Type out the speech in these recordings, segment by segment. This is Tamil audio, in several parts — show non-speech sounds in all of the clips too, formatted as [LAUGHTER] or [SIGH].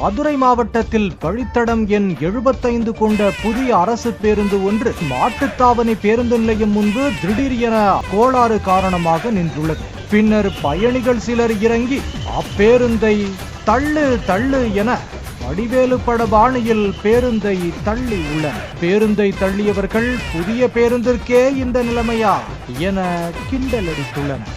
மதுரை மாவட்டத்தில் வழித்தடம் எண் எழுபத்தைந்து கொண்ட புதிய அரசு பேருந்து ஒன்று மாட்டுத்தாவணி பேருந்து நிலையம் முன்பு திடீர் என கோளாறு காரணமாக நின்றுள்ளது. பின்னர் பயணிகள் சிலர் இறங்கி அப்பேருந்தை தள்ளு தள்ளு என வடிவேலு பட பாணியில் பேருந்தை தள்ளி உள்ளனர். பேருந்தை தள்ளியவர்கள் புதிய பேருந்திற்கே இந்த நிலைமையா என கிண்டலடித்துள்ளனர்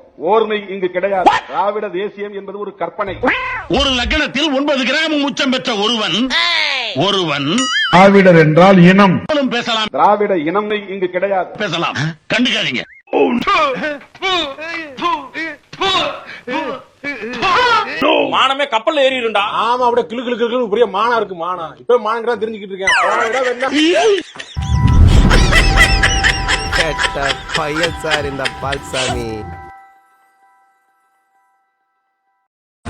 ஓர்மை இங்கு கிடையாது. திராவிட தேசியம் என்பது ஒரு கற்பனை. ஒரு லக்னத்தில் ஒன்பது கிராம் உச்சம் பெற்ற ஒருவன் ஒருவன் திராவிடர் என்றால் இனம். பேசலாம். திராவிட இனம் இங்கு கிடையாது. பேசலாம். கண்டுக்காதீங்க. மானமே கப்பல்ல ஏறிடும்டா. ஆமா அப்படியே கிளு கிளு கிளு பெரிய மானா இருக்கு மானா. இப்ப மானங்கிட்ட தெரிஞ்சுக்கிட்டு இருக்கேன். பையன் சார் இந்த பால்சாமி.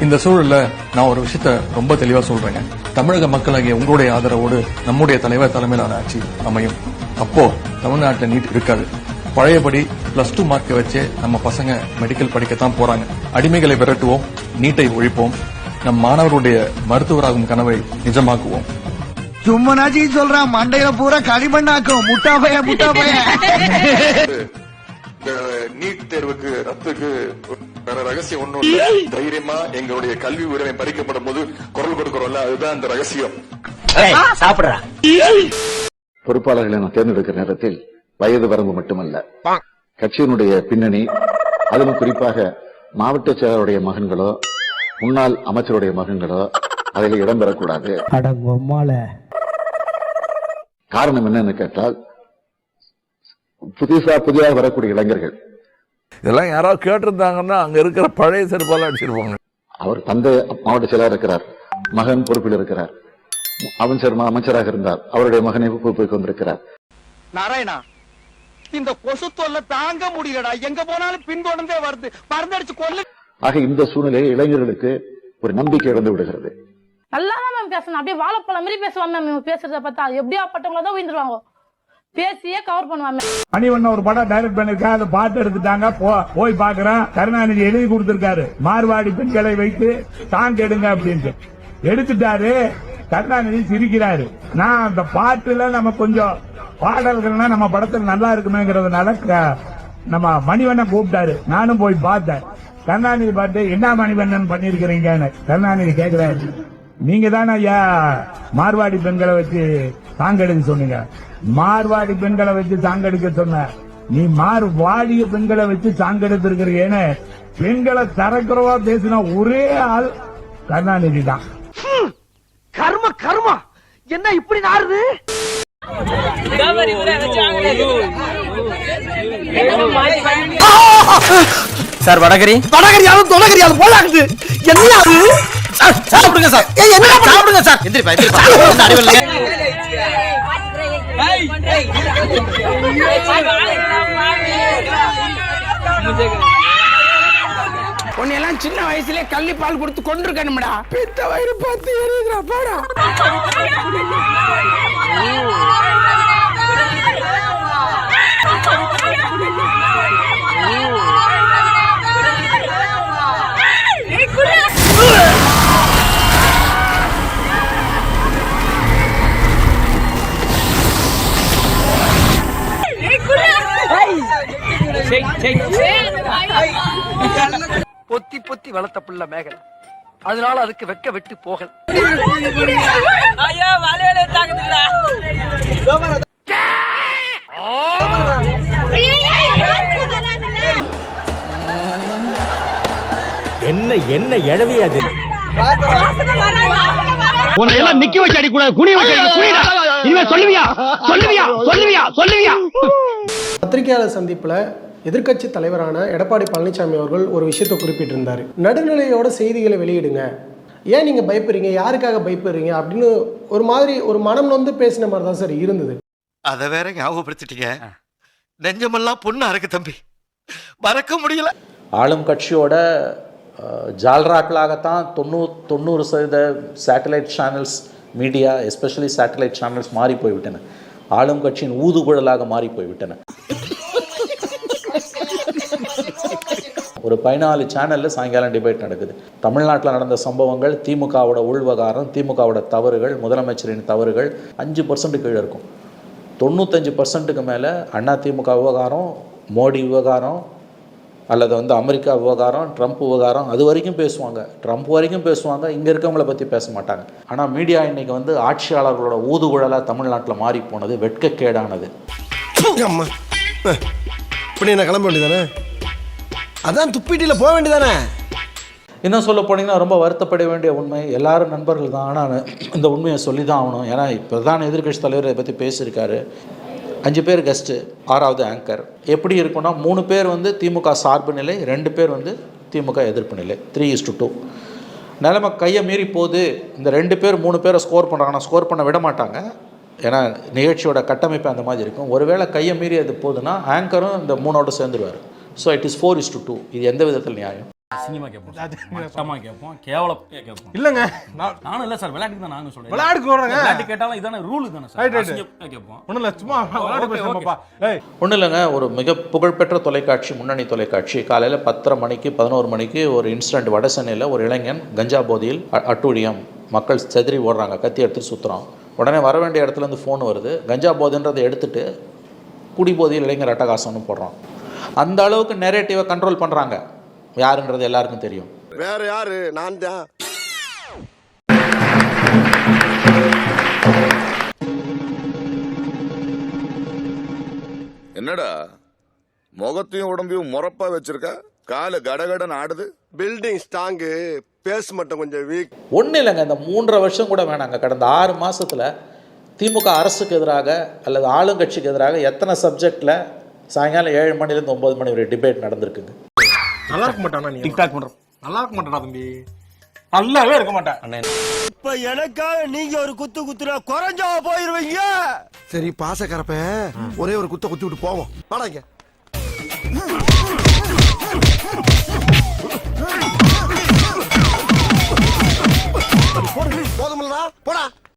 இந்த சூழல்ல நான் ஒரு விஷயத்த ரொம்ப தெளிவா சொல்றேங்க. தமிழக மக்களாகிய உங்களுடைய ஆதரவோடு நம்முடைய தலைவர் தலைமையிலான ஆட்சி அமையும். அப்போ தமிழ்நாட்டில் நீட் இருக்காது. பழையபடி பிளஸ் டூ மார்க்கை வச்சே நம்ம பசங்க மெடிக்கல் படிக்கத்தான் போறாங்க. அடிமைகளை விரட்டுவோம் நீட்டை ஒழிப்போம். நம் மாணவருடைய மருத்துவராகும் கனவை நிஜமாக்குவோம். சும்மா நாச்சி சொல்றான் மண்டையில பூரா களிமண்ணாக்கும். முட்டா பைய முட்டா பைய [LAUGHS] நீட் தேர்வுக்கு ரத்துக்கு வேற ரகசியம் ஒண்ணும் இல்ல. தைரியமா எங்களுடைய கல்வி உரிமை பறிக்கப்படும் போது குரல் கொடுக்கிறோம்ல அதுதான் அந்த ரகசியம். சாப்பிடுறா. பொறுப்பாளர்களை நான் தேர்ந்தெடுக்கிற நேரத்தில் வயது வரம்பு மட்டுமல்ல. கட்சியினுடைய பின்னணி அதிலும் குறிப்பாக மாவட்ட செயலருடைய மகன்களோ முன்னாள் அமைச்சருடைய மகன்களோ அதில் இடம்பெறக்கூடாது காரணம் என்னன்னு கேட்டால் புதுசா புதிதாக வரக்கூடிய இளைஞர்கள் இதெல்லாம் யாராவது கேட்டிருந்தாங்கன்னா அங்க இருக்கிற பழைய செருப்பால அடிச்சிருப்பாங்க. அவர் தந்தை மாவட்ட செயலர் இருக்கிறார். மகன் பொறுப்பில் இருக்கிறார். அமைச்சர் அமைச்சராக இருந்தார். அவருடைய மகனை பொறுப்புக்கு வந்திருக்கிறார் நாராயணா இந்த கொசு தொல்லை தாங்க முடியலடா. எங்க போனாலும் பின்தொடர்ந்தே வருது. மருந்தடிச்சு கொல்லு. ஆக இந்த சூழ்நிலையில் இளைஞர்களுக்கு ஒரு நம்பிக்கை இழந்து விடுகிறது. நல்லா தான் மேம் பேசணும். அப்படியே வாழைப்பழம் மாதிரி பேசுவான் மேம் பேசுறத பார்த்தா. எப்படியா பட்டவங்கள தான் உயிர்ந்துருவாங்க. பேசியே கவர் பண்ணுவாங்க. மணிவண்ணன் ஒரு படம் டைரக்ட் பண்ணிருக்காங்க அந்த பாட்டு எடுத்துட்டாங்க. போ- போய் பாக்குறேன் கருணாநிதி எழுதி கொடுத்திருக்காரு. மார்வாடி பெண்களை வைத்து சாங் எடுங்க அப்படின்ட்டு. எடுத்துட்டாரு. கருணாநிதி சிரிக்கிறாரு. நான் அந்த பாட்டுல நம்ம கொஞ்சம் பாடல்கள்னா நம்ம படத்துல நல்லா இருக்குமேங்கிறதுனால நம்ம மணிவண்ணன் கூப்பிட்டாரு. நானும் போய் பார்த்தேன். கருணாநிதி பாட்டு என்ன மணிவண்ணன் பண்ணிருக்கிறீங்கன்னு? கருணாநிதி கேக்குறாரு நீங்க தானே ஐயா மார்வாடி பெண்களை வச்சு சாங்கெடுக்க சொன்னீங்க. மார்வாடி பெண்களை வச்சு சாங்கெடுக்க சொன்ன. நீ மார்வாடிய பெண்களை வச்சு சாங்கெடுத்திருக்கிறீன்னு பெண்களை தரக்குறவா பேசின ஒரே ஆள் கருணாநிதி தான். கர்ம கர்மா. என்ன இப்படி நாருது சார் வடகரி. வடகரியாலும் தொடகரியாலும் போலாகுது. என்ன அது? சாப்பிடுங்க சார். ஏய், என்ன சாப்பிடுங்க சார். எந்திரிப்பா எந்திரிப்பா. உன்னையெல்லாம் சின்ன வயசுலயே கள்ளி பால் கொடுத்து கொண்டிருக்கணும்டா பெத்த வயிறு பார்த்து எரியுதுடா போடா. பொத்தி வளர்த்த புள்ள மேகலை. அதனால அதுக்கு வெக்க வெட்டு போகல. என்ன என்ன அது? உன்னை எல்லாம் நிக்க வச்சு அடிக்கூடாது குனி வச்சு. இனிமே சொல்லுவியா? சொல்லுவியா? சொல்லுவியா? சொல்லுவியா? பத்திரிகையாளர் சந்திப்பில் எதிர்க்கட்சி தலைவரான எடப்பாடி பழனிசாமி அவர்கள் ஒரு விஷயத்தை குறிப்பிட்டிருந்தார். நடுநிலையோட செய்திகளை வெளியிடுங்க. ஏன் நீங்கள் பயப்படுறீங்க? யாருக்காக பயப்படுறீங்க? அப்படின்னு ஒரு மாதிரி ஒரு மனம் நொந்து பேசின மாதிரி தான் சார் இருந்தது. அத வேற ஞாபகப்படுத்திட்டீங்க. நெஞ்சமெல்லாம் பொண்ணா இருக்கு தம்பி. மறக்க முடியல. ஆளும் கட்சியோட ஜால்ராக்களாகத்தான் தொண்ணூறு தொண்ணூறு சதவீத satellite channels media especially satellite channels மாறி போய்விட்டன. ஆளும் கட்சியின் ஊதுகுழலாக மாறி போய்விட்டன. ஒரு பதினாலு சேனலில் சாயங்காலம் டிபேட் நடக்குது. தமிழ்நாட்டில் நடந்த சம்பவங்கள் திமுகவோட உள்வகாரம் திமுகவோட தவறுகள் முதலமைச்சரின் தவறுகள் அஞ்சு பர்சன்ட் கீழே இருக்கும். தொண்ணூத்தஞ்சு பர்சன்ட்டுக்கு மேலே அண்ணா திமுக விவகாரம் மோடி விவகாரம் அல்லது வந்து அமெரிக்கா விவகாரம் ட்ரம்ப் விவகாரம் அது வரைக்கும் பேசுவாங்க. ட்ரம்ப் வரைக்கும் பேசுவாங்க இங்கே இருக்கவங்கள பற்றி பேச மாட்டாங்க. ஆனால் மீடியா இன்னைக்கு வந்து ஆட்சியாளர்களோட ஊதுகுழலாக தமிழ்நாட்டில் மாறி போனது வெட்கக்கேடானது. அம்மா. கிளம்ப வேண்டியதானே அதான் துப்பிட்டில போக வேண்டியதானே? இன்னும் சொல்ல போனீங்கன்னா ரொம்ப வருத்தப்பட வேண்டிய உண்மை. எல்லாரும் நண்பர்கள் தான். ஆனால் இந்த உண்மையை சொல்லி தான் ஆகணும். ஏன்னா பிரதான எதிர்க்கட்சி தலைவர் இதை பற்றி பேசியிருக்காரு. அஞ்சு பேர் கெஸ்ட்டு ஆறாவது ஆங்கர் எப்படி இருக்குன்னா மூணு பேர் வந்து திமுக சார்பு நிலை ரெண்டு பேர் வந்து திமுக எதிர்ப்பு நிலை. த்ரீ இஸ் டு டூ நிலைமை கையை மீறி போகுது. இந்த ரெண்டு பேர் மூணு பேரை ஸ்கோர் பண்ணுறாங்கன்னா ஸ்கோர் பண்ண விட மாட்டாங்க. ஏன்னா நிகழ்ச்சியோட கட்டமைப்பு அந்த மாதிரி இருக்கும். ஒருவேளை கையை மீறி அது போகுதுன்னா ஆங்கரும் இந்த மூணோட சேர்ந்துருவார். So it is four is to two இது எந்த விதத்தில் நியாயம்? அசிங்கமா கேட்போம் மட்டமா கேட்போம் கேவலப்பையா கேட்போம் இல்லங்க. நான் நானும் இல்ல சார் விளையாட்டுக்கு தான் நானும் சொல்றேன். விளையாட்டுக்கு வர்றேங்க. விளையாட்டு கேட்டாலும் இதான ரூல் தானே சார். கேட்போம் இல்ல சும்மா விளையாட்டு ஏய். ஒன்றும் இல்லைங்க ஒரு மிக புகழ்பெற்ற தொலைக்காட்சி முன்னணி தொலைக்காட்சி. காலையில் பத்தரை மணிக்கு பதினோரு மணிக்கு ஒரு இன்சிடென்ட் வட சென்னையில் ஒரு இளைஞன் கஞ்சா போதையில் அட்டூழியம். மக்கள் செதறி ஓடுறாங்க கத்தி எடுத்து சுற்றுறோம் உடனே வர வேண்டிய இடத்துல இருந்து ஃபோன் வருது. கஞ்சா போதைன்றதை எடுத்துட்டு குடி போதையில் இளைஞர் அட்டகாசம்னு போடுறோம் அந்த அளவுக்கு நெரேட்டிவை கண்ட்ரோல் பண்ணுறாங்க யாருன்றது எல்லாருக்கும் தெரியும். வேற யாரு? நான் தான். என்னடா? முகத்தையும் உடம்பையும் முறப்பா வச்சிருக்க? காலு கடகடன் ஆடுது. பில்டிங் ஸ்ட்ராங்கு பேஸ் மட்டும் கொஞ்சம் வீக் ஒன்றும் இல்லைங்க இந்த மூன்றரை வருஷம் கூட வேணாங்க. கடந்த ஆறு மாசத்துல திமுக அரசுக்கு எதிராக அல்லது ஆளுங்கட்சிக்கு எதிராக எத்தனை சப்ஜெக்டில் சாயங்காலம் ஏழு மணிலேருந்து ஒம்பது மணி வரை டிபேட் நடந்திருக்குங்க. நல்லா இருக்க மாட்டானா நீ? டிக்டாக் பண்றோம். நல்லா இருக்க மாட்டானா தம்பி? நல்லாவே இருக்க மாட்டேன் இப்ப எனக்காக நீங்க ஒரு குத்து குத்துனா குறைஞ்சா போயிருவீங்க. சரி பாசக்கரப்ப ஒரே ஒரு குத்த குத்தி விட்டு போவோம். வாடாங்க போதுமில்லடா போடா.